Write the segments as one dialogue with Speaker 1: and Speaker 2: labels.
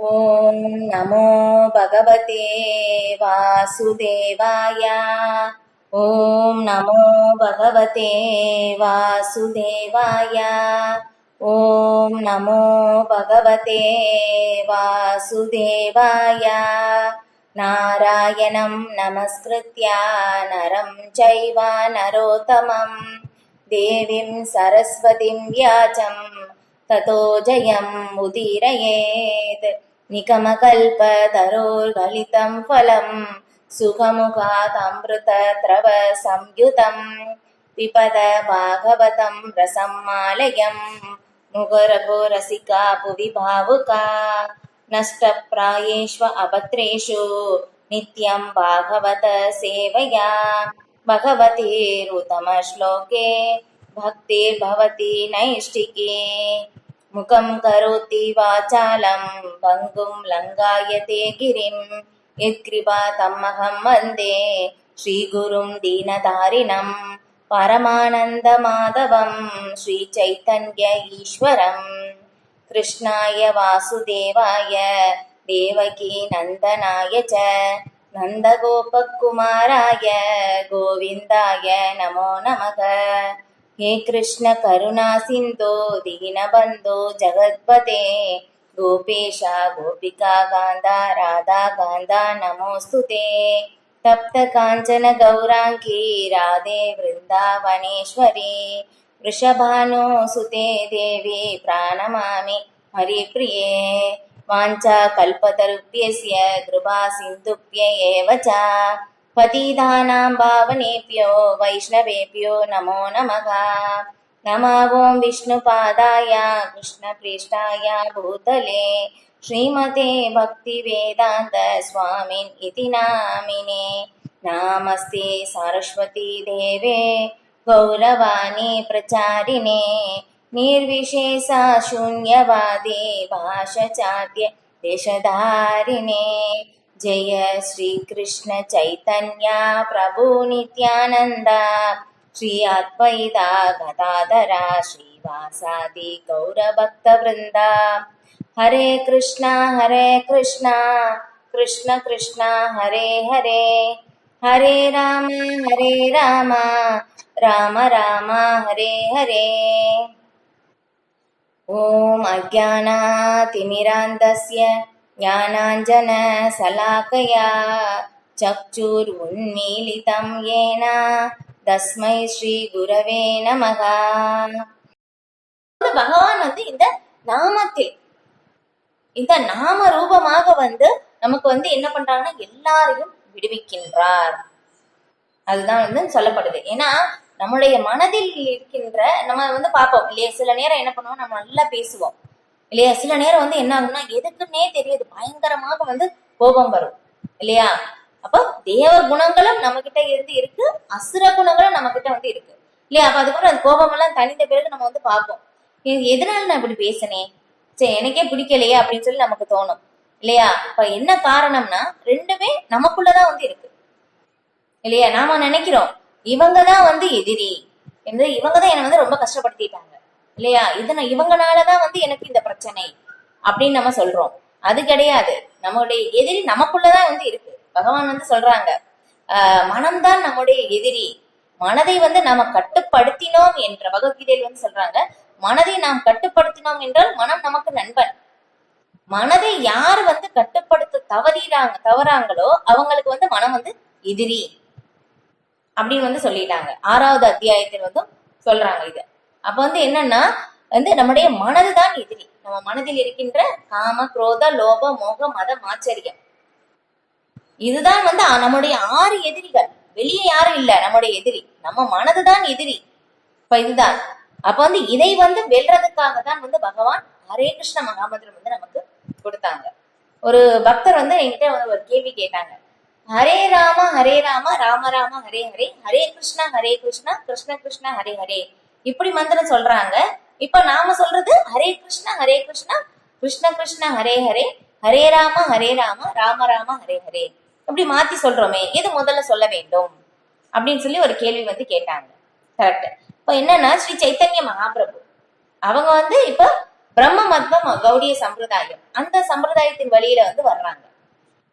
Speaker 1: ॐ नमो भगवते वासुदेवाय। ॐ नमो भगवते वासुदेवाय। ॐ नमो भगवते वासुदेवाय। नारायणं नमस्कृत्य नरं चैव नरोत्तमं। देवीं सरस्वतीं व्याचं ततो जयम् उदीरयेत् निगमकल्पतरोर्गलितं फलं सुखमुखादमृतद्रव संयुतं पिबद भागवतं रसिका भुवि भावुका नष्टप्रायेष्व अभद्रेषु नित्यं भागवत सेवया भगवतीरुतमश्लोके भक्तिर्भवति नैष्टिके मुखं करोति वाचालं भङ्गुं लङ्गायते गिरिं। यत्कृपा तमहं वन्दे श्रीगुरुं दीनदारिणं परमानन्दमाधवं श्रीचैतन्य ईश्वरम् कृष्णाय वासुदेवाय देवकी नन्दनाय च नन्दगोपकुमाराय गोविन्दाय नमो नमः हे कृष्णकरुणासिन्धो दीनबन्धो जगद्पते। गोपेशा गोपिका गान्धा राधा गान्धाराधा गान्दा नमोऽस्तुते तप्तकाञ्चनगौराङ्के राधे वृन्दावनेश्वरी। वृषभानो सुते देवी प्राणमामि हरिप्रिये। वाञ्छा कल्पतरुभ्यस्य कृपा सिन्धुभ्य एव च। पतितानां भावनेभ्यो वैष्णवेभ्यो नमो नमः। नमः ॐ विष्णुपादाय कृष्णप्रेष्ठाय भूतले। श्रीमते भक्तिवेदान्त स्वामिन् इति नामिने। नामस्ते सरस्वती देवे गौरवाणी प्रचारिणे। निर्विशेषा शून्यवादी भाषचाद्य देशधारिणे जय श्रीकृष्ण चैतन्य प्रभु नित्यानन्द। श्री अद्वैता गदाधरा श्रीवासादि गौरभक्तवृन्दा। हरे कृष्णा हरे कृष्णा कृष्ण कृष्ण हरे हरे। हरे राम हरे राम राम राम हरे हरे। ॐ अज्ञानातिमिरान्धस्य ज्ञानाञ्जनशलाकया चक्षुरुन्मीलितं येन தஸ்மை ஸ்ரீ குரவே நமக பகவான் வந்து இந்த நாமத்தில் இந்த நாம ரூபமாக வந்து நமக்கு வந்து என்ன பண்றாங்கன்னா எல்லாரையும் விடுவிக்கின்றார் அதுதான் வந்து சொல்லப்படுது ஏன்னா நம்முடைய மனதில் இருக்கின்ற நம்ம வந்து பார்ப்போம் இல்லையா சில நேரம் என்ன பண்ணுவோம் நம்ம நல்லா பேசுவோம் இல்லையா? சில நேரம் வந்து என்ன ஆகும்னா எதுக்குன்னே தெரியாது. பயங்கரமாக வந்து கோபம் வரும். இல்லையா? அப்ப தேவ குணங்களும் நம்ம கிட்ட இருந்து இருக்கு. அசுர குணங்களும் நம்ம கிட்ட வந்து இருக்கு. இல்லையா? அப்ப அதுக்கப்புறம் அந்த கோபம் எல்லாம் தனிந்த பிறகு நம்ம வந்து பார்ப்போம். எதனால நான் இப்படி பேசினேன்? சரி எனக்கே பிடிக்கலையே அப்படின்னு சொல்லி நமக்கு தோணும். இல்லையா? அப்ப என்ன காரணம்னா ரெண்டுமே நமக்குள்ளதான் வந்து இருக்கு. இல்லையா? நாம நினைக்கிறோம் இவங்கதான் வந்து எதிரி. என்று இவங்கதான் என்னை வந்து ரொம்ப கஷ்டப்படுத்திட்டாங்க. இல்லையா? இதன இவங்களாலதான் வந்து எனக்கு இந்த பிரச்சனை அப்படின்னு நம்ம சொல்றோம். அது கிடையாது. நம்மளுடைய எதிரி நமக்குள்ளதான் வந்து இருக்கு. பகவான் வந்து சொல்றாங்க ஆஹ் மனம்தான் நம்முடைய எதிரி. மனதை வந்து நாம கட்டுப்படுத்தினோம் என்ற பகவத்கீதையில் வந்து சொல்றாங்க. மனதை நாம் கட்டுப்படுத்தினோம் என்றால் மனம் நமக்கு நண்பன். மனதை யார் வந்து கட்டுப்படுத்த தவறிறாங்க தவறாங்களோ அவங்களுக்கு வந்து மனம் வந்து எதிரி அப்படின்னு வந்து சொல்லிட்டாங்க. ஆறாவது அத்தியாயத்தில் வந்து சொல்றாங்க இது. அப்ப வந்து என்னன்னா வந்து நம்முடைய மனது தான் எதிரி. நம்ம மனதில் இருக்கின்ற காம குரோத லோப மோக மத மாச்சரியம். இதுதான் வந்து நம்முடைய ஆறு எதிரிகள். வெளியே யாரும் இல்ல நம்முடைய எதிரி. நம்ம மனதுதான் எதிரி. இப்ப இதுதான். அப்ப வந்து இதை வந்து வெல்றதுக்காக தான் வந்து பகவான் ஹரே கிருஷ்ண மகாமந்திரம் வந்து நமக்கு கொடுத்தாங்க. ஒரு பக்தர் வந்து என்கிட்ட வந்து ஒரு கேள்வி கேட்டாங்க. ஹரே ராம ஹரே ராம ராம ராம ஹரே ஹரே. ஹரே கிருஷ்ணா ஹரே கிருஷ்ணா கிருஷ்ண கிருஷ்ணா ஹரே ஹரே. இப்படி மந்திரம் சொல்றாங்க. இப்ப நாம சொல்றது ஹரே கிருஷ்ணா ஹரே கிருஷ்ணா கிருஷ்ண கிருஷ்ணா ஹரே ஹரே ஹரே ராம ஹரே ராம ராம ராம ஹரே ஹரே. இப்படி மாத்தி சொல்றோமே எது முதல்ல சொல்ல வேண்டும்? அப்படின்னு சொல்லி ஒரு கேள்வி வந்து கேட்டாங்க. கரெக்ட் இப்போ என்னன்னா ஸ்ரீ சைத்தன்ய மகாபிரபு. அவங்க வந்து இப்ப பிரம்ம மத்வம் கௌடிய சம்பிரதாயம் அந்த சம்பிரதாயத்தின் வழியில வந்து வர்றாங்க.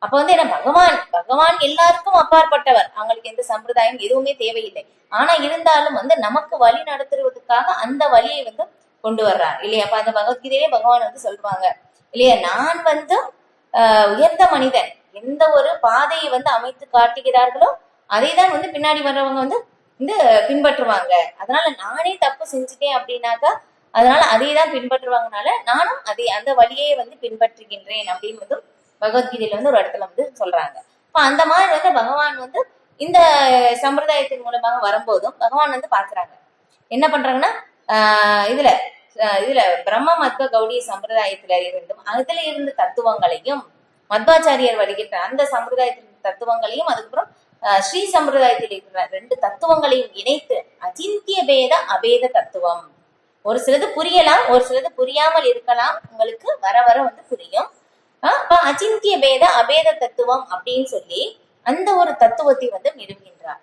Speaker 1: அப்ப வந்து என்ன பகவான் பகவான் எல்லாருக்கும் அப்பாற்பட்டவர். அவங்களுக்கு எந்த சம்பிரதாயம் எதுவுமே தேவையில்லை. ஆனா இருந்தாலும் வந்து நமக்கு வழி நடத்துறதுக்காக அந்த வழியை வந்து கொண்டு வர்றார். இல்லையா? அப்ப அந்த பகவத்கீதையிலே பகவான் வந்து சொல்லுவாங்க. இல்லையா? நான் வந்து ஆஹ் உயர்ந்த மனிதன். எந்த ஒரு பாதையை வந்து அமைத்து காட்டுகிறார்களோ அதை தான் வந்து பின்னாடி வர்றவங்க வந்து வந்து பின்பற்றுவாங்க. அதனால நானே தப்பு செஞ்சுட்டேன் அப்படின்னாக்கா அதனால அதை தான் பின்பற்றுவாங்கனால நானும் அதை அந்த வழியை வந்து பின்பற்றுகின்றேன் அப்படின்னு வந்து பகவத்கீதையில வந்து ஒரு இடத்துல வந்து சொல்றாங்க. இப்ப அந்த மாதிரி வந்து பகவான் வந்து இந்த சம்பிரதாயத்தின் மூலமாக வரும்போதும் பகவான் வந்து பாக்குறாங்க என்ன பண்றாங்கன்னா ஆஹ் இதுல இதுல பிரம்ம மத்வ கௌடிய சம்பிரதாயத்துல இருந்தும் அதுல இருந்த தத்துவங்களையும் மத்வாச்சாரியர் வருகின்ற அந்த சம்பிரதாயத்தின் தத்துவங்களையும் அதுக்கப்புறம் ஸ்ரீ சம்பிரதாயத்தில் இருக்கிற ரெண்டு தத்துவங்களையும் இணைத்து அச்சிந்திய பேத அபேத தத்துவம். ஒரு சிலது புரியலாம் ஒரு சிலது புரியாமல் இருக்கலாம். உங்களுக்கு வர வர வந்து புரியும். அச்சிந்திய பேத அபேத தத்துவம் அப்படின்னு சொல்லி அந்த ஒரு தத்துவத்தை வந்து நிறுவுகின்றார்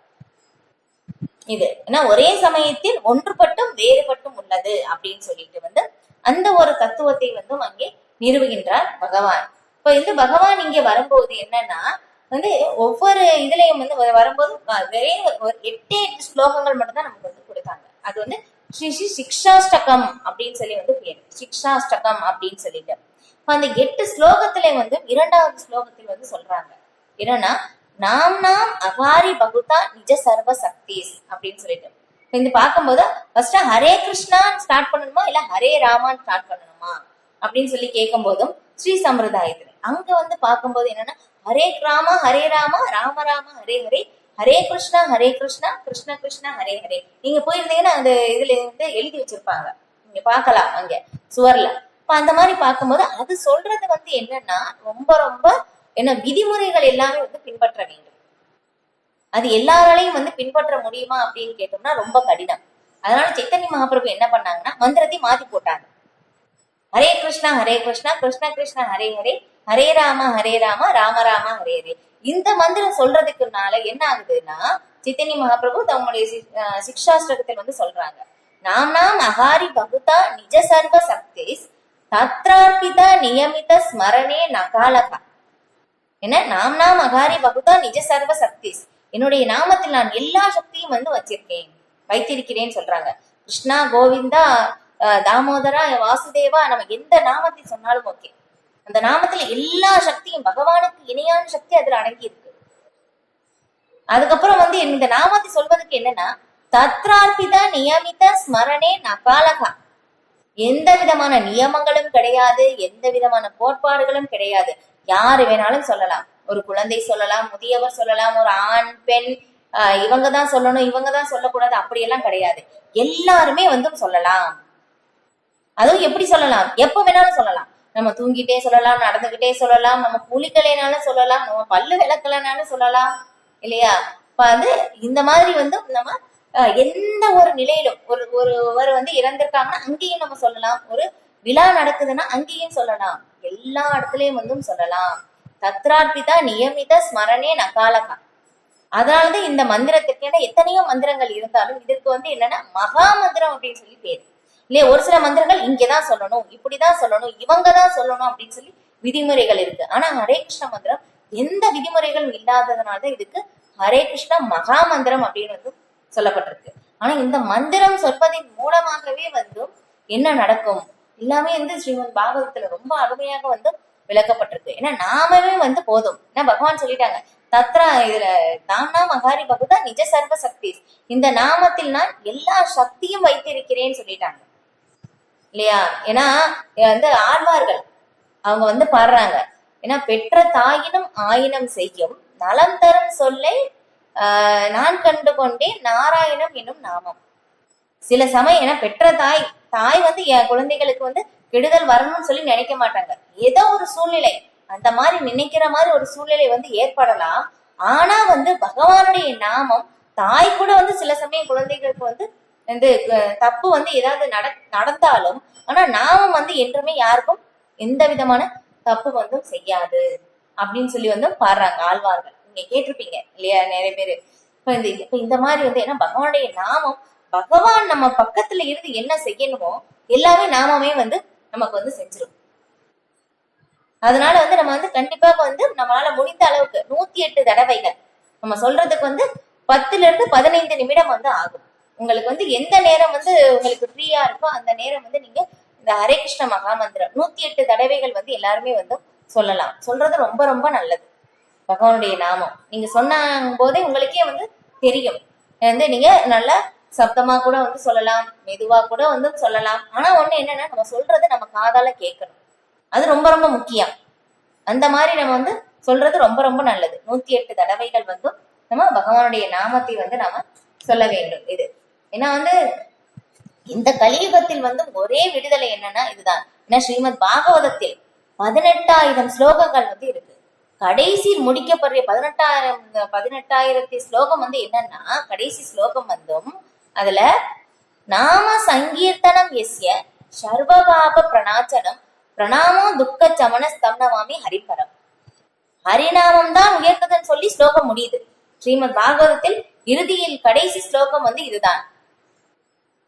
Speaker 1: இது ஏன்னா ஒரே சமயத்தில் ஒன்றுபட்டும் வேறுபட்டும் உள்ளது அப்படின்னு சொல்லிட்டு வந்து அந்த ஒரு தத்துவத்தை வந்து அங்கே நிறுவுகின்றார் பகவான். இப்ப இந்த பகவான் இங்க வரும்போது என்னன்னா வந்து ஒவ்வொரு இதுலயும் வந்து வரும்போது அஹ், ஒரு எட்டு எட்டு ஸ்லோகங்கள் மட்டும்தான் நமக்கு வந்து கொடுத்தாங்க. அது வந்து ஸ்ரீ ஸ்ரீ சிக்ஷாஷ்டகம் அப்படின்னு சொல்லி வந்து பேர். சிக்ஷாஷ்டகம் அப்படின்னு சொல்லிட்டு. அந்த எட்டு ஸ்லோகத்திலே வந்து இரண்டாவது ஸ்லோகத்தில் வந்து சொல்றாங்க. என்னன்னா நாம் நாம் அகாரி பகுதா நிஜ சர்வ சக்திஸ் அப்படின்னு சொல்லிட்டு. இப்ப இந்த பார்க்கும்போது ஃபர்ஸ்ட் ஹரே கிருஷ்ணான்னு ஸ்டார்ட் பண்ணணுமா? இல்ல ஹரே ராமான்னு ஸ்டார்ட் பண்ணணுமா? அப்படின்னு சொல்லி கேட்கும் போதும் ஸ்ரீ சம்பிரதாயத்துல. அங்க வந்து பார்க்கும்போது என்னன்னா ஹரே ராமா ஹரே ராமா ராம ராம ஹரே ஹரே ஹரே கிருஷ்ணா ஹரே கிருஷ்ணா கிருஷ்ண கிருஷ்ணா ஹரே ஹரே. நீங்க போயிருந்தீங்கன்னா அந்த இதுல இருந்து எழுதி வச்சிருப்பாங்க. நீங்க பாக்கலாம் அங்க சுவர்ல. இப்போ அந்த மாதிரி பார்க்கும்போது அது சொல்றது வந்து என்னன்னா ரொம்ப ரொம்ப என்ன விதிமுறைகள் எல்லாமே வந்து பின்பற்ற வேண்டும். அது எல்லாராலையும் வந்து பின்பற்ற முடியுமா அப்படின்னு கேட்டோம்னா ரொம்ப கடினம். அதனால சைத்தன்ய மகாபிரபு என்ன பண்ணாங்கன்னா மந்திரத்தை மாத்தி போட்டாங்க. ஹரே கிருஷ்ணா ஹரே கிருஷ்ணா கிருஷ்ண கிருஷ்ணா ஹரே ஹரே ஹரே ராம ஹரே ராம ராம ராம ஹரே ஹரே. இந்த மந்திரம் சொல்றதுக்குனால என்ன ஆகுதுன்னா சைத்தன்ய மகாபிரபு தம்முடைய சி- வந்து சொல்றாங்க. நாம் நாம் அகாரி பகுதா நிஜ சர்வ சக்திஸ் தத்ரார்ப்பித நியமித ஸ்மரணே நகாலகா என்ன? நாம் நாம் அகாரி பகுதா நிஜ சர்வ சக்திஸ். என்னுடைய நாமத்தில் நான் எல்லா சக்தியும் வந்து வச்சிருக்கேன். வைத்திருக்கிறேன்னு சொல்றாங்க. கிருஷ்ணா கோவிந்தா அஹ், தாமோதரா வாசுதேவா நம்ம எந்த நாமத்தை சொன்னாலும் ஓகே. அந்த நாமத்துல எல்லா சக்தியும் பகவானுக்கு இணையான சக்தி அதுல அடங்கி இருக்கு. அதுக்கப்புறம் வந்து இந்த நாமத்தை சொல்வதற்கு என்னன்னா தத்ரார்பித நியமித ஸ்மரணே நகாலகா எந்த விதமான நியமங்களும் கிடையாது எந்த விதமான கோட்பாடுகளும் கிடையாது. யாரு வேணாலும் சொல்லலாம். ஒரு குழந்தை சொல்லலாம் முதியவர் சொல்லலாம் ஒரு ஆண் பெண் ஆஹ் இவங்க தான் சொல்லணும் இவங்க தான் சொல்லக்கூடாது அப்படியெல்லாம் கிடையாது. எல்லாருமே வந்து சொல்லலாம். அதுவும் எப்படி சொல்லலாம்? எப்ப வேணாலும் சொல்லலாம். நம்ம தூங்கிட்டே சொல்லலாம் நடந்துகிட்டே சொல்லலாம் நம்ம குளிக்கலைனாலும் சொல்லலாம் நம்ம பல்லு விளக்கலைனாலும் சொல்லலாம் இல்லையா? இப்ப வந்து இந்த மாதிரி வந்து நம்ம எந்த ஒரு நிலையிலும் ஒரு ஒருவர் வந்து இறந்திருக்காங்கன்னா அங்கேயும் நம்ம சொல்லலாம். ஒரு விழா நடக்குதுன்னா அங்கேயும் சொல்லலாம். எல்லா இடத்துலயும் வந்தும் சொல்லலாம். தத்ரார்ப்பிதா நியமித ஸ்மரணே நகாலகா. அதனாலதான் இந்த மந்திரத்துக்கு ஏன்னா எத்தனையோ மந்திரங்கள் இருந்தாலும் இதற்கு வந்து என்னன்னா மகா மந்திரம் அப்படின்னு சொல்லி பேரு. இல்லையா? ஒரு சில மந்திரங்கள் இங்கதான் சொல்லணும் இப்படிதான் சொல்லணும் இவங்க தான் சொல்லணும் அப்படின்னு சொல்லி விதிமுறைகள் இருக்கு. ஆனா ஹரே கிருஷ்ண மந்திரம் எந்த விதிமுறைகளும் இல்லாததுனாலதான் இதுக்கு ஹரே கிருஷ்ண மகா மந்திரம் அப்படின்னு வந்து சொல்லப்பட்டிருக்கு. ஆனா இந்த மந்திரம் சொல்வதன் மூலமாகவே வந்து என்ன நடக்கும்? எல்லாமே வந்து ஸ்ரீமத் பாகவதத்துல ரொம்ப அருமையாக வந்து விளக்கப்பட்டிருக்கு. ஏன்னா நாமவே வந்து போதும். ஏன்னா பகவான் சொல்லிட்டாங்க தத்ரா இதுல தாம்னா மகாரி பகுதா நிஜ சர்வ சக்தி இந்த நாமத்தில் நான் எல்லா சக்தியும் வைத்திருக்கிறேன்னு சொல்லிட்டாங்க. இல்லையா? ஏன்னா வந்து ஆழ்வார்கள் அவங்க வந்து பாடுறாங்க. ஏன்னா பெற்ற தாயினும் ஆயினம் செய்யும். நலம் தரும் சொல்லை நான் கண்டு கொண்டேன் நாராயணம் என்னும் நாமம். சில சமயம் ஏன்னா பெற்ற தாய் தாய் வந்து என் குழந்தைகளுக்கு வந்து கெடுதல் வரணும்னு சொல்லி நினைக்க மாட்டாங்க. ஏதோ ஒரு சூழ்நிலை அந்த மாதிரி நினைக்கிற மாதிரி ஒரு சூழ்நிலை வந்து ஏற்படலாம். ஆனா வந்து பகவானுடைய நாமம் தாய் கூட வந்து சில சமயம் குழந்தைகளுக்கு வந்து வந்து தப்பு வந்து ஏதாவது நட நடந்தாலும் ஆனா நாமம் வந்து என்றுமே யாருக்கும் எந்த விதமான தப்பு வந்து செய்யாது. அப்படின்னு சொல்லி வந்து பாடுறாங்க ஆழ்வார்கள். நீங்க கேட்டிருப்பீங்க இல்லையா? நிறைய பேரு. இப்ப இந்த இப்ப இந்த மாதிரி வந்து ஏன்னா பகவானுடைய நாமம் பகவான் நம்ம பக்கத்துல இருந்து என்ன செய்யணுமோ எல்லாமே நாமமே வந்து நமக்கு வந்து செஞ்சிடும் அதனால வந்து நம்ம வந்து கண்டிப்பாக வந்து நம்மளால முடிந்த அளவுக்கு நூத்தி எட்டு தடவைகள் நம்ம சொல்றதுக்கு வந்து பத்துல இருந்து பதினைந்து நிமிடம் வந்து ஆகும். உங்களுக்கு வந்து எந்த நேரம் வந்து உங்களுக்கு ஃப்ரீயா இருக்கோ அந்த நேரம் வந்து நீங்க இந்த ஹரே கிருஷ்ண மகாமந்திரம் நூத்தி எட்டு தடவைகள் வந்து எல்லாருமே வந்து சொல்லலாம். சொல்றது ரொம்ப ரொம்ப நல்லது. பகவானுடைய நாமம். நீங்க சொன்னாங்க போதே உங்களுக்கே வந்து தெரியும். வந்து நீங்க நல்லா சப்தமா கூட வந்து சொல்லலாம் மெதுவா கூட வந்து சொல்லலாம். ஆனா ஒண்ணு என்னன்னா நம்ம சொல்றது நம்ம காதால கேட்கணும். அது ரொம்ப ரொம்ப முக்கியம். அந்த மாதிரி நம்ம வந்து சொல்றது ரொம்ப ரொம்ப நல்லது. நூத்தி எட்டு தடவைகள் வந்து நம்ம பகவானுடைய நாமத்தை வந்து நாம சொல்ல வேண்டும் இது. ஏன்னா வந்து இந்த கலியுகத்தில் வந்து ஒரே விடுதலை என்னன்னா இதுதான். ஏன்னா ஸ்ரீமத் பாகவதத்தில் பதினெட்டாயிரம் ஸ்லோகங்கள் வந்து இருக்கு. கடைசி முடிக்கப்படுற பதினெட்டாயிரம் பதினெட்டாயிரத்தி ஸ்லோகம் வந்து என்னன்னா கடைசி ஸ்லோகம் வந்தும் அதுல நாம சங்கீர்த்தனம் எஸ்ய சர்வபாப பிரணாச்சனம் பிரணாமோ துக்க சமண ஸ்தம்னவாமி ஹரிபரம் ஹரிநாமம் தான் உயர்ந்ததுன்னு சொல்லி ஸ்லோகம் முடியுது. ஸ்ரீமத் பாகவதத்தில் இறுதியில் கடைசி ஸ்லோகம் வந்து இதுதான்.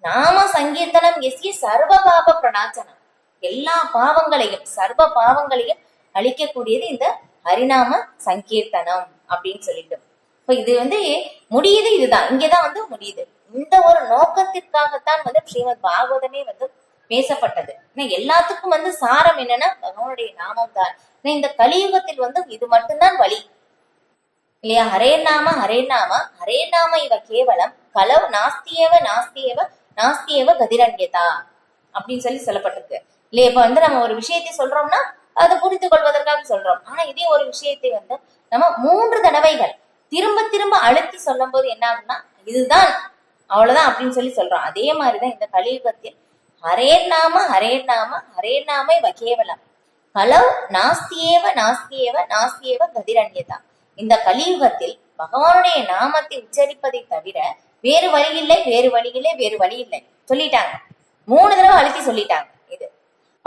Speaker 1: நாம சங்கீர்த்தனம் எஸ்ய சர்வ பாப பிரணாச்சனம். எல்லா பாவங்களையும் சர்வ பாவங்களையும் அழிக்கக்கூடியது இந்த ஹரிநாம சங்கீர்த்தனம் அப்படின்னு சொல்லிட்டு. இப்ப இது வந்து முடியுது இதுதான். இங்கதான் வந்து முடியுது. இந்த ஒரு நோக்கத்திற்காகத்தான் வந்து ஸ்ரீமத் பாகவதமே வந்து பேசப்பட்டது. ஏன்னா எல்லாத்துக்கும் வந்து சாரம் என்னன்னா பகவானுடைய நாமம் தான் இந்த கலியுகத்தில் வந்து இது மட்டும்தான் வழி. இல்லையா? ஹரே நாம ஹரே நாம. ஹரே நாம இவ கேவலம். கலவ் நாஸ்தியேவ நாஸ்தியேவ நாஸ்தியேவ கதிரண்யதா அப்படின்னு சொல்லி சொல்லப்பட்டிருக்கு. இல்லையா? இப்ப வந்து நம்ம ஒரு விஷயத்தை சொல்றோம்னா அதை புரிந்து கொள்வதற்காக சொல்றோம். ஆனா இதே ஒரு விஷயத்தை வந்து நம்ம மூன்று தடவைகள் திரும்ப திரும்ப அழுத்தி சொல்லும் போது என்ன ஆகும்னா இதுதான் அவ்வளவுதான் அப்படின்னு சொல்லி சொல்றோம். அதே மாதிரிதான் இந்த கலியுகத்தில் ஹரே நாம ஹரே நாம ஹரே நாம இவ கேவலம். கலவ் நாஸ்தியேவ நாஸ்தியேவ நாஸ்தியேவ கதிரண்யதா. இந்த கலியுகத்தில் பகவானுடைய நாமத்தை உச்சரிப்பதை தவிர வேறு வழி இல்லை வேறு வழி இல்லை வேறு வழி இல்லை சொல்லிட்டாங்க. மூணு தடவை அழுத்தி சொல்லிட்டாங்க.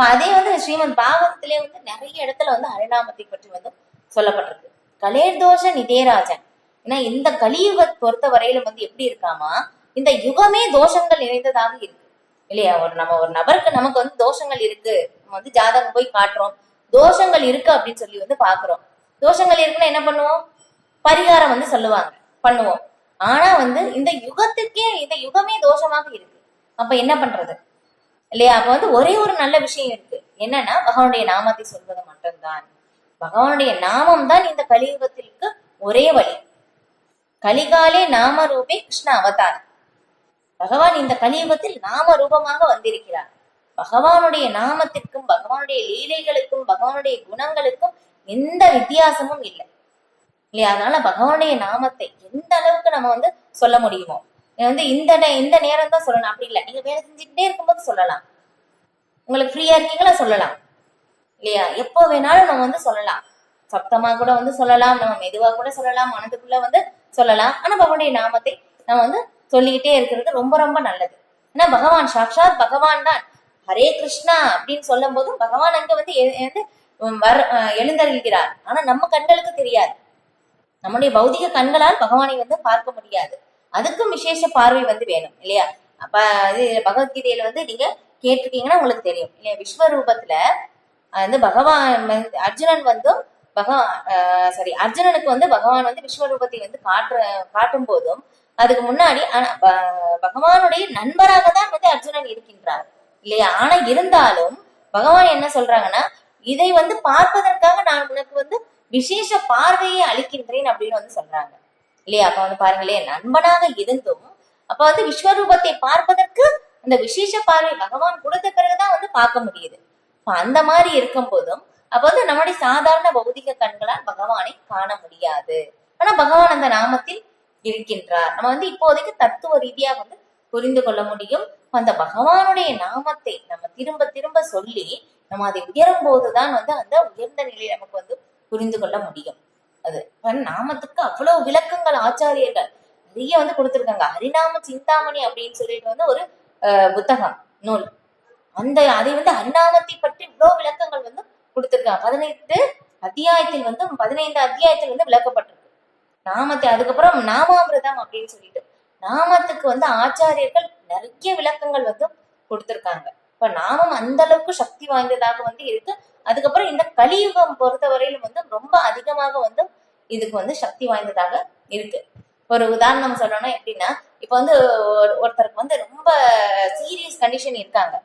Speaker 1: அதே வந்து ஸ்ரீமத் பாகவதத்திலே வந்து நிறைய இடத்துல வந்து அருணாமத்தை பற்றி வந்து சொல்லப்பட்டிருக்கு. கலேர்தோஷ நிதேராஜன். ஏன்னா இந்த கலியுக பொறுத்த வரையிலும் வந்து எப்படி இருக்காமா? இந்த யுகமே தோஷங்கள் நிறைந்ததாக இருக்கு. இல்லையா? ஒரு நம்ம ஒரு நபருக்கு நமக்கு வந்து தோஷங்கள் இருக்கு. நம்ம வந்து ஜாதகம் போய் காட்டுறோம். தோஷங்கள் இருக்கு அப்படின்னு சொல்லி வந்து பாக்குறோம் தோஷங்கள் இருக்குன்னா என்ன பண்ணுவோம்? பரிகாரம் வந்து சொல்லுவாங்க. பண்ணுவோம். ஆனா வந்து இந்த யுகத்துக்கே இந்த யுகமே தோஷமாக இருக்கு. அப்ப என்ன பண்றது? இல்லையா? அப்ப வந்து ஒரே ஒரு நல்ல விஷயம் இருக்கு. என்னன்னா பகவானுடைய நாமத்தை சொல்வது மட்டும்தான். பகவானுடைய நாமம் தான் இந்த கலியுகத்திற்கு ஒரே வழி. கலிகாலே நாம ரூபே கிருஷ்ண அவதார் பகவான் இந்த கலியுகத்தில் நாம ரூபமாக வந்திருக்கிறார். பகவானுடைய நாமத்திற்கும் பகவானுடைய லீலைகளுக்கும் பகவானுடைய குணங்களுக்கும் எந்த வித்தியாசமும் இல்லை. இல்லையா? அதனால பகவானுடைய நாமத்தை எந்த அளவுக்கு நம்ம வந்து சொல்ல முடியுமோ வந்து இந்த இந்த நேரம் தான் சொல்லணும். அப்படி இல்லை. நீங்க வேலை செஞ்சுக்கிட்டே இருக்கும்போது சொல்லலாம். உங்களுக்கு ஃப்ரீயா இருக்கீங்களா சொல்லலாம். இல்லையா? எப்போ வேணாலும் நம்ம வந்து சொல்லலாம். சப்தமா கூட வந்து சொல்லலாம். நம்ம மெதுவா கூட சொல்லலாம். மனதுக்குள்ள வந்து சொல்லலாம். ஆனா பகவானுடைய நாமத்தை நம்ம வந்து சொல்லிக்கிட்டே இருக்கிறது ரொம்ப ரொம்ப நல்லது. ஏன்னா பகவான் சாக்ஷாத் பகவான் தான். ஹரே கிருஷ்ணா அப்படின்னு சொல்லும் போதும் பகவான் அங்க வந்து எ- வந்து வர அஹ் எழுந்தருள்கிறார். ஆனா நம்ம கண்களுக்கு தெரியாது. நம்முடைய பௌதிக கண்களால் பகவானை வந்து பார்க்க முடியாது. அதுக்கும் விசேஷ பார்வை வந்து வேணும் இல்லையா? அப்ப இது பகவத்கீதையில வந்து நீங்க கேட்டிருக்கீங்கன்னா உங்களுக்கு தெரியும் இல்லையா? விஸ்வரூபத்துல வந்து பகவான் அர்ஜுனன் வந்தும் பகவான் சாரி அர்ஜுனனுக்கு வந்து பகவான் வந்து விஸ்வரூபத்தை வந்து காட்டுற காட்டும் போதும் அதுக்கு முன்னாடி ஆனா, பகவானுடைய நண்பராக தான் வந்து அர்ஜுனன் இருக்கின்றார் இல்லையா? ஆனா இருந்தாலும் பகவான் என்ன சொல்றாங்கன்னா இதை வந்து பார்ப்பதற்காக நான் உனக்கு வந்து விசேஷ பார்வையை அளிக்கின்றேன் அப்படின்னு வந்து சொல்றாங்க. இல்லையா? அப்ப வந்து பாருங்களேன் நண்பனாக இருந்தும் அப்ப வந்து விஸ்வரூபத்தை பார்ப்பதற்கு அந்த விசேஷ பார்வை பகவான் கொடுத்த பிறகுதான் வந்து பார்க்க முடியுது. அந்த மாதிரி இருக்கும் போதும் அப்ப வந்து நம்முடைய சாதாரண பௌதிக கண்களால் பகவானை காண முடியாது. ஆனா பகவான் அந்த நாமத்தில் இருக்கின்றார். நம்ம வந்து இப்போதைக்கு தத்துவ ரீதியா வந்து புரிந்து கொள்ள முடியும். அந்த பகவானுடைய நாமத்தை நம்ம திரும்ப திரும்ப சொல்லி நம்ம அதை உயரும் போதுதான் வந்து அந்த உயர்ந்த நிலை நமக்கு வந்து புரிந்து கொள்ள முடியும். அது. நாமத்துக்கு அவ்வளவு விளக்கங்கள் ஆச்சாரியர்கள். நிறைய வந்து கொடுத்திருக்காங்க. ஹரிநாம சிந்தாமணி அப்படின்னு சொல்லிட்டு வந்து ஒரு அஹ், புத்தகம் நூல். அந்த அதை வந்து ஹரிநாமத்தை பற்றி இவ்வளவு விளக்கங்கள் வந்து கொடுத்துருக்காங்க. பதினெட்டு அத்தியாயத்தில் வந்து பதினைந்து அத்தியாயத்தில் வந்து விளக்கப்பட்டிருக்கு. நாமத்தை அதுக்கப்புறம் நாமாமிரதம் அப்படின்னு சொல்லிட்டு. நாமத்துக்கு வந்து ஆச்சாரியர்கள் நிறைய விளக்கங்கள் வந்து கொடுத்திருக்காங்க. இப்ப நாமும் அந்த அளவுக்கு சக்தி வாய்ந்ததாக வந்து இருக்கு. அதுக்கப்புறம் இந்த கலியுகம் பொறுத்தவரையிலும் வந்து ரொம்ப அதிகமாக வந்து இதுக்கு வந்து சக்தி வாய்ந்ததாக இருக்கு. ஒரு உதாரணம் சொல்லணும்னா எப்படின்னா இப்ப வந்து ஒரு- ஒருத்தருக்கு வந்து ரொம்ப சீரியஸ் கண்டிஷன் இருக்காங்க.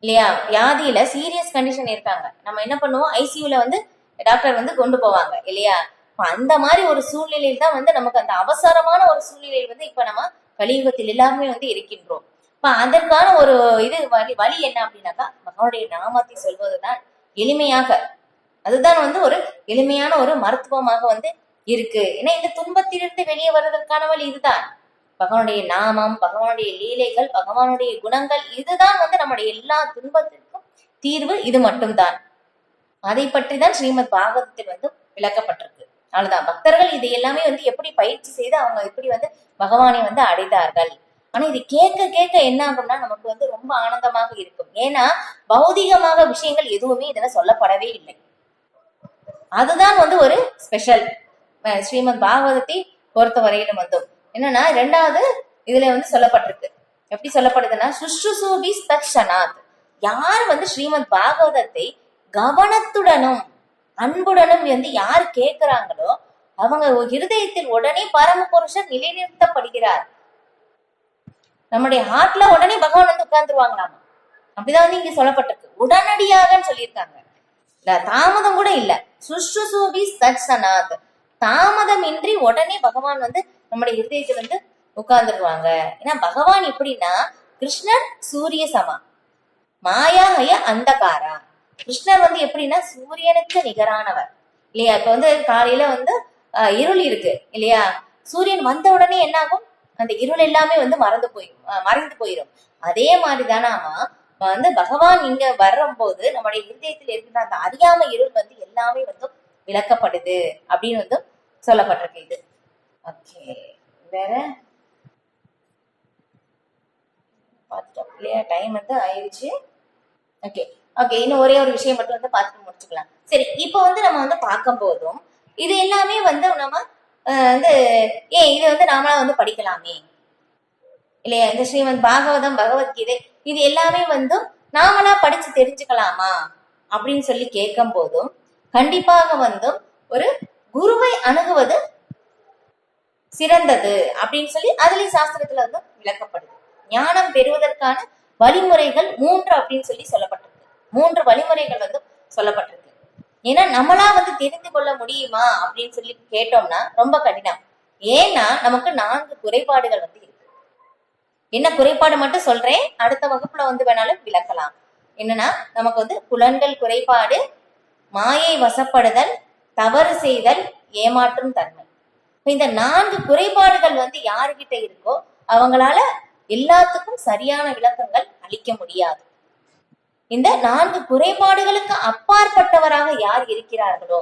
Speaker 1: இல்லையா? வியாதியில சீரியஸ் கண்டிஷன் இருக்காங்க. நம்ம என்ன பண்ணுவோம்? ஐசியூல வந்து டாக்டர் வந்து கொண்டு போவாங்க. இல்லையா? அந்த மாதிரி ஒரு சூழ்நிலையில் தான் வந்து நமக்கு அந்த அவசரமான ஒரு சூழ்நிலையில் வந்து இப்ப நம்ம கலியுகத்தில் எல்லாருமே வந்து இருக்கின்றோம். இப்ப அதற்கான ஒரு இது வழி வழி என்ன அப்படின்னாக்கா மகனுடைய நாமத்தை சொல்வதுதான் எளிமையாக. அதுதான் வந்து ஒரு எளிமையான ஒரு மருத்துவமாக வந்து இருக்கு. ஏன்னா இந்த துன்பத்திலிருந்து வெளியே வருவதற்கான வழி இதுதான். பகவானுடைய நாமம் பகவானுடைய லீலைகள் பகவானுடைய குணங்கள் இதுதான் வந்து நம்முடைய எல்லா துன்பத்திற்கும் தீர்வு. இது மட்டும்தான். அதை பற்றி தான் ஸ்ரீமத் பாகவதத்தில் வந்து விளக்கப்பட்டிருக்கு. அவ்வளவுதான். பக்தர்கள் இது எல்லாமே வந்து எப்படி பயிற்சி செய்து அவங்க எப்படி வந்து பகவானை வந்து அடைந்தார்கள்? ஆனா இது கேட்க கேட்க என்ன ஆகும்னா நமக்கு வந்து ரொம்ப ஆனந்தமாக இருக்கும். ஏன்னா பௌதிகமாக விஷயங்கள் எதுவுமே இதுல சொல்லப்படவே இல்லை. அதுதான் வந்து ஒரு ஸ்பெஷல் ஸ்ரீமத் பாகவதத்தை பொறுத்த வரையிலும் வந்து. என்னன்னா ரெண்டாவது இதுல வந்து சொல்லப்பட்டிருக்கு. எப்படி சொல்லப்படுதுன்னா சுஷ்ருசூபி தக்ஷனாத் யார் வந்து ஸ்ரீமத் பாகவதத்தை கவனத்துடனும் அன்புடனும் வந்து யார் கேட்கிறாங்களோ அவங்க இருதயத்தில் உடனே பரம புருஷன் நிலைநிறுத்தப்படுகிறார். நம்முடைய ஹார்ட்ல உடனே பகவான் வந்து உட்கார்ந்துருவாங்களாம். அப்படிதான் வந்து இங்க சொல்லப்பட்டிருக்கு. உடனடியாகன்னு சொல்லியிருக்காங்க. இல்ல தாமதம் கூட இல்ல. சுஷ்ருசூபி தட்சனாத் தாமதம் இன்றி உடனே பகவான் வந்து நம்முடைய இருதயத்தில் வந்து உட்கார்ந்துருவாங்க. ஏன்னா பகவான் எப்படின்னா கிருஷ்ணர் சூரிய சமா. மாயாஹய அந்தகாரா. கிருஷ்ணர் வந்து எப்படின்னா சூரியனுக்கு நிகரானவர். இல்லையா? இப்ப வந்து காலையில வந்து இருள் இருக்கு. இல்லையா? சூரியன் வந்த உடனே என்ன ஆகும் அந்த இருள் எல்லாமே வந்து மறந்து போயிடும் மறைந்து போயிடும் அதே மாதிரிதானாமா வந்து பகவான் இங்க வரும்போது நம்முடைய இருதயத்தில் இருக்கிற அந்த அறியாம இருள் வந்து எல்லாமே வந்து விளக்கப்படுது அப்படின்னு வந்து சொல்லப்பட்டிருக்கு இது. ஓகே. வேற? பார்த்துட்டோம். இல்லையா? டைம் வந்து ஆயிடுச்சு. ஓகே. ஓகே. இன்னும் ஒரே ஒரு விஷயம் மட்டும் வந்து பார்த்துட்டு முடிச்சுக்கலாம். சரி. இப்போ வந்து நம்ம வந்து பார்க்கும் போதும் இது எல்லாமே வந்து நம்ம வந்து ஏன் இது வந்து நாமளா வந்து படிக்கலாமே. இல்லையா? இந்த ஸ்ரீமத் பாகவதம் பகவத்கீதை இது எல்லாமே வந்து நாமளா படிச்சு தெரிஞ்சுக்கலாமா? அப்படின்னு சொல்லி கேட்கும் போதும் கண்டிப்பாக வந்து ஒரு குருவை அணுகுவது சிறந்தது அப்படின்னு சொல்லி அதுலயும் சாஸ்திரத்துல வந்து விளக்கப்படுது. ஞானம் பெறுவதற்கான வழிமுறைகள் மூன்று அப்படின்னு சொல்லி சொல்லப்பட்டிருக்கு. மூன்று வழிமுறைகள் வந்து சொல்லப்பட்டிருக்கு. ஏன்னா நம்மளா வந்து தெரிந்து கொள்ள முடியுமா அப்படின்னு சொல்லி கேட்டோம்னா ரொம்ப கடினம். ஏன்னா நமக்கு நான்கு குறைபாடுகள் வந்து இருக்கு. என்ன குறைபாடு மட்டும் சொல்றேன். அடுத்த வகுப்புல வந்து வேணாலும் விளக்கலாம். என்னன்னா நமக்கு வந்து புலன்கள் குறைபாடு மாயை வசப்படுதல் தவறு செய்தல் ஏமாற்றும் தன்மை. இந்த நான்கு குறைபாடுகள் வந்து யாருகிட்ட இருக்கோ அவங்களால எல்லாத்துக்கும் சரியான விளக்கங்கள் அளிக்க முடியாது. இந்த நான்கு குறைபாடுகளுக்கு அப்பாற்பட்டவராக யார் இருக்கிறார்களோ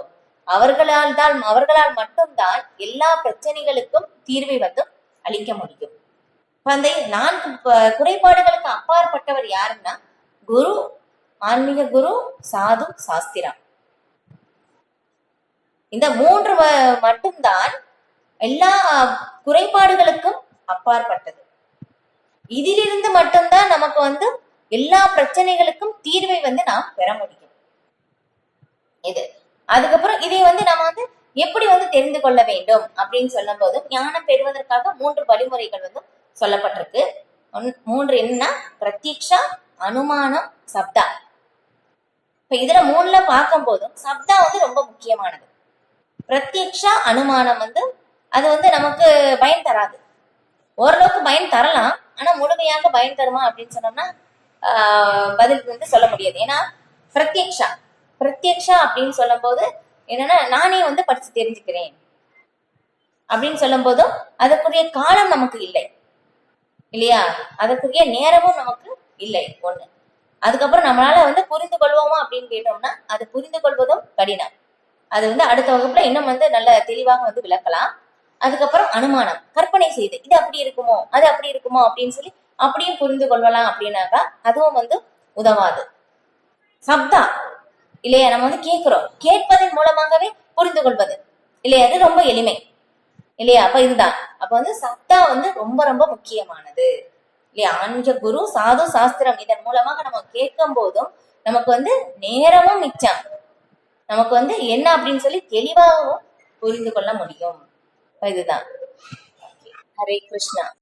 Speaker 1: அவர்களால் தான் அவர்களால் மட்டும்தான் எல்லா பிரச்சனைகளுக்கும் தீர்வை வந்து அளிக்க முடியும். அந்த நான்கு குறைபாடுகளுக்கு அப்பாற்பட்டவர் யாருன்னா குரு ஆன்மீக குரு சாது சாஸ்திரம். இந்த மூன்று வ- மட்டும்தான் எல்லா குறைபாடுகளுக்கும் அப்பாற்பட்டது. இதிலிருந்து மட்டும்தான் நமக்கு வந்து எல்லா பிரச்சனைகளுக்கும் தீர்வை வந்து நாம் பெற முடியும். இது. அதுக்கப்புறம் இதை வந்து நம்ம வந்து எப்படி வந்து தெரிந்து கொள்ள வேண்டும் அப்படின்னு சொல்லும் போது ஞானம் பெறுவதற்காக மூன்று வழிமுறைகள் வந்து சொல்லப்பட்டிருக்கு. மூன்று என்னன்னா பிரத்யக்ஷா அனுமானம் சப்தா. இப்ப இதுல மூணுல பார்க்கும் போதும் சப்தா வந்து ரொம்ப முக்கியமானது. பிரத்யக்ஷா அனுமானம் வந்து அது வந்து நமக்கு பயன் தராது. ஓரளவுக்கு பயன் தரலாம் ஆனா முழுமையாக பயன் தருமா அப்படின்னு சொன்னோம்னா பதில் வந்து சொல்ல முடியாது. ஏன்னா பிரத்யக்ஷா. பிரத்யக்ஷா அப்படின்னு சொல்லும் போது என்னன்னா நானே வந்து படிச்சு தெரிஞ்சுக்கிறேன். அப்படின்னு சொல்லும் போதும் அதற்குரிய காலம் நமக்கு இல்லை. இல்லையா? அதற்குரிய நேரமும் நமக்கு இல்லை ஒண்ணு. அதுக்கப்புறம் நம்மளால வந்து புரிந்து கொள்வோமா அப்படின்னு கேட்டோம்னா அது புரிந்து கொள்வதும் கடினம். அது வந்து அடுத்த வகுப்புல இன்னும் வந்து நல்ல தெளிவாக வந்து விளக்கலாம். அதுக்கப்புறம் அனுமானம். கற்பனை செய்து இது அப்படி இருக்குமோ அது அப்படி இருக்குமோ அப்படின்னு சொல்லி அப்படியும் புரிந்து கொள்ளலாம் அப்படின்னாக்கா அதுவும் வந்து உதவாது. சப்தா. இல்லையா நம்ம வந்து கேட்கிறோம். கேட்பதன் மூலமாகவே புரிந்து கொள்வது. இல்லையா அது ரொம்ப எளிமை. இல்லையா அப்ப இதுதான். அப்ப வந்து சப்தா வந்து ரொம்ப ரொம்ப முக்கியமானது. இல்லையா ஆன்மீக குரு சாது சாஸ்திரம் இதன் மூலமாக நம்ம கேட்கும் போதும் நமக்கு வந்து நேரமும் மிச்சம். நமக்கு வந்து என்ன அப்படின்னு சொல்லி தெளிவாகவும் புரிந்து கொள்ள முடியும். இதுதான். ஹரே கிருஷ்ணா.